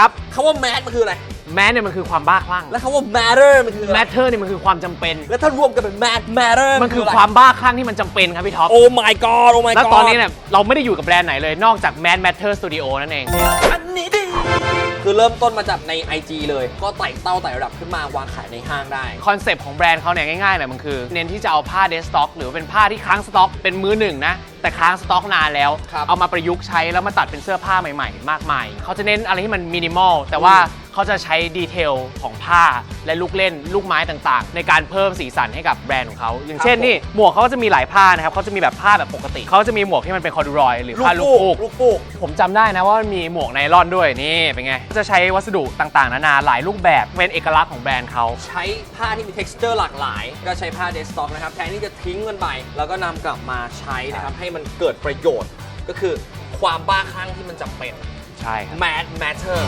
ครับคำว่า mad มันคืออะไร แม้เนี่ยมันคือความบ้าคลั่ง แล้วคำว่า matter มันคืออะไร matter เนี่ยมันคือความจำเป็น แล้วถ้ารวมกันเป็น mad matter มันคืออะไรความบ้าคลั่งที่มันจำเป็นครับพี่ท็อป โอ้ my god โอ้ my god แล้วตอนนี้เนี่ยเราไม่ได้อยู่กับแบรนด์ไหนเลยนอกจาก Mad Matter Studio นั่นเอง อันนี้ดี คือเริ่มต้นมาจากใน IG เลย ก็ไต่เต้าไต่ระดับขึ้นมาวางขายในห้างได้ คอนเซปต์ของแบรนด์เขาเนี่ยง่ายๆเลยมันคือ เน้นที่จะเอาผ้าเดสต็อก หรือเป็นผ้าที่ค้างสต็อกเป็นมือหนึ่งนะ แต่ค้างสต็อกนานแล้ว ครับเอามาประยุกต์ใช้แล้วมาตัดเป็นเสื้อผ้าใหม่ๆ มากมายเขาจะเน้นอะไรที่มันมินิมอลแต่ว่า เขาจะใช้ดีเทลของผ้าและลูกเล่นลูกไม้ต่างๆ ในการเพิ่มสีสันให้กับแบรนด์ของเขาอย่างเช่นนี่หมวกเขาก็จะมีหลายผ้านะครับเขาจะมีแบบผ้าแบบปกติเขาจะมีหมวกที่มันเป็นคอร์ดูรอยหรือผ้าลูกฟูก ลูกฟูก ผมจำได้นะว่ามันมีหมวกไนลอนด้วยนี่เป็นไงจะใช้วัสดุต่างๆ นานาหลายรูปแบบเป็นเอกลักษณ์ของแบรนด์เขา ใช้ผ้าที่มี texture หลากหลาย ก็ใช้ผ้าเดสต็อกนะครับ แทนที่จะทิ้งมันไป แล้วก็นำกลับมาใช้นะครับ ให้มันเกิดประโยชน์ ก็คือความบ้าคลั่งที่มันจำเป็น ใช่ครับ mad matter